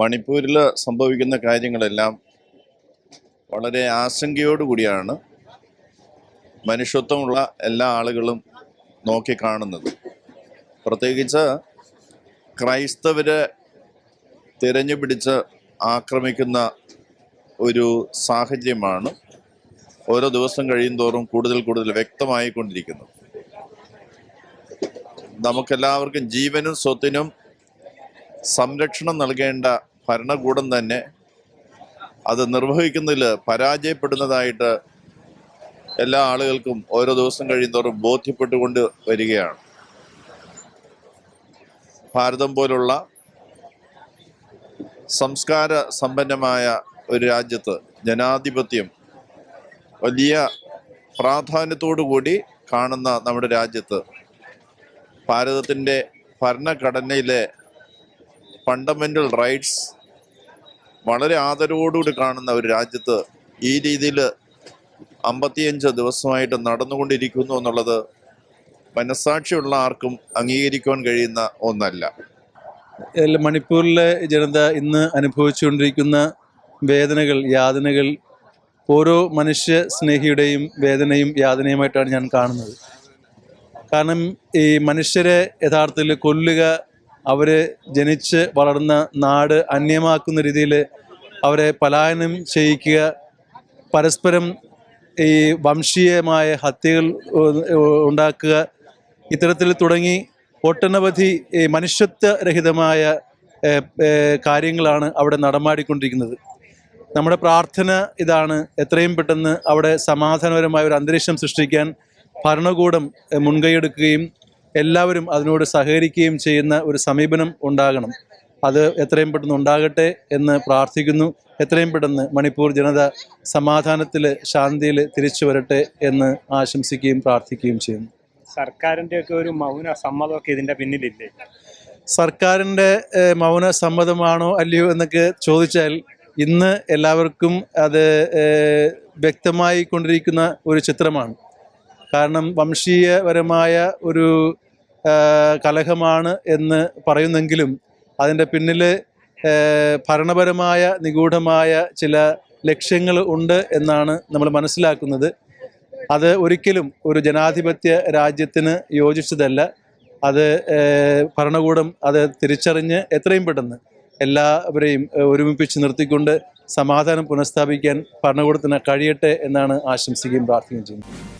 മണിപ്പൂരിൽ സംഭവിക്കുന്ന കാര്യങ്ങളെല്ലാം വളരെ ആശങ്കയോടുകൂടിയാണ് മനുഷ്യത്വമുള്ള എല്ലാ ആളുകളും നോക്കിക്കാണുന്നത് പ്രത്യേകിച്ച് ക്രൈസ്തവരെ തിരഞ്ഞു പിടിച്ച് ആക്രമിക്കുന്ന ഒരു സാഹചര്യമാണ് ഓരോ ദിവസം കഴിയും തോറും കൂടുതൽ കൂടുതൽ വ്യക്തമായിക്കൊണ്ടിരിക്കുന്നത്. നമുക്കെല്ലാവർക്കും ജീവനും സ്വത്തിനും സംരക്ഷണം നൽകേണ്ട ഭരണകൂടം തന്നെ അത് നിർവഹിക്കുന്നതിൽ പരാജയപ്പെടുന്നതായിട്ട് എല്ലാ ആളുകൾക്കും ഓരോ ദിവസം കഴിയുന്നവരും ബോധ്യപ്പെട്ടുകൊണ്ട് വരികയാണ്. ഭാരതം പോലുള്ള സംസ്കാര സമ്പന്നമായ ഒരു രാജ്യത്ത് ജനാധിപത്യം വലിയ പ്രാധാന്യത്തോടു കൂടി കാണുന്ന നമ്മുടെ രാജ്യത്ത് ഭാരതത്തിന്റെ ഭരണഘടനയിലെ ഫണ്ടമെന്റൽ റൈറ്റ്സ് വളരെ ആദരവോടുകൂടി കാണുന്ന ഒരു രാജ്യത്ത് ഈ രീതിയിൽ അമ്പത്തിയഞ്ച് ദിവസമായിട്ട് നടന്നുകൊണ്ടിരിക്കുന്നു എന്നുള്ളത് മനസാക്ഷിയുള്ള ആർക്കും അംഗീകരിക്കുവാൻ കഴിയുന്ന ഒന്നല്ല. മണിപ്പൂരിലെ ജനത ഇന്ന് അനുഭവിച്ചുകൊണ്ടിരിക്കുന്ന വേദനകൾ യാതനകൾ ഓരോ മനുഷ്യ സ്നേഹിയുടെയും വേദനയും യാതനയുമായിട്ടാണ് ഞാൻ കാണുന്നത്. കാരണം ഈ മനുഷ്യരെ യഥാർത്ഥത്തിൽ കൊല്ലുക അവരെ ജനിച്ച് വളർന്ന നാട് അന്യമാക്കുന്ന രീതിയിൽ അവരെ പലായനം ചെയ്യിക്കുക പരസ്പരം ഈ വംശീയമായ ഹത്യകൾ ഉണ്ടാക്കുക ഇത്തരത്തിൽ തുടങ്ങി ഒട്ടനവധി മനുഷ്യത്വരഹിതമായ കാര്യങ്ങളാണ് അവിടെ നടമാടിക്കൊണ്ടിരിക്കുന്നത്. നമ്മുടെ പ്രാർത്ഥന ഇതാണ് എത്രയും പെട്ടെന്ന് അവിടെ സമാധാനപരമായ ഒരു അന്തരീക്ഷം സൃഷ്ടിക്കാൻ ഭരണകൂടം മുൻകൈയെടുക്കുകയും എല്ലാവരും അതിനോട് സഹകരിക്കുകയും ചെയ്യുന്ന ഒരു സമീപനം ഉണ്ടാകണം. അത് എത്രയും പെട്ടെന്ന് ഉണ്ടാകട്ടെ എന്ന് പ്രാർത്ഥിക്കുന്നു. എത്രയും പെട്ടെന്ന് മണിപ്പൂർ ജനത സമാധാനത്തിൽ ശാന്തിയിൽ തിരിച്ചു വരട്ടെ എന്ന് ആശംസിക്കുകയും പ്രാർത്ഥിക്കുകയും ചെയ്യുന്നു. സർക്കാരിന്റെ ഒക്കെ ഒരു മൗന സമ്മതമൊക്കെ ഇതിന്റെ പിന്നിലില്ലേ? സർക്കാരിന്റെ മൗന സമ്മതമാണോ അല്ലയോ എന്നൊക്കെ ചോദിച്ചാൽ ഇന്ന് എല്ലാവർക്കും അത് വ്യക്തമായി കൊണ്ടിരിക്കുന്ന ഒരു ചിത്രമാണ്. കാരണം വംശീയപരമായ ഒരു കലഹമാണ് എന്ന് പറയുന്നെങ്കിലും അതിന്റെ പിന്നിൽ ഭരണപരമായ നിഗൂഢമായ ചില ലക്ഷ്യങ്ങൾ ഉണ്ട് എന്നാണ് നമ്മൾ മനസ്സിലാക്കുന്നത്. അത് ഒരിക്കലും ഒരു ജനാധിപത്യ രാജ്യത്തിന് യോജിച്ചതല്ല. അത് ഭരണകൂടം അത് തിരിച്ചറിഞ്ഞ് എത്രയും പെട്ടെന്ന് എല്ലാവരെയും ഒരുമിപ്പിച്ച് നിർത്തിക്കൊണ്ട് സമാധാനം പുനഃസ്ഥാപിക്കാൻ ഭരണകൂടത്തിന് കഴിയട്ടെ എന്നാണ് ആശംസിക്കുകയും പ്രാർത്ഥിക്കുകയും ചെയ്യുന്നത്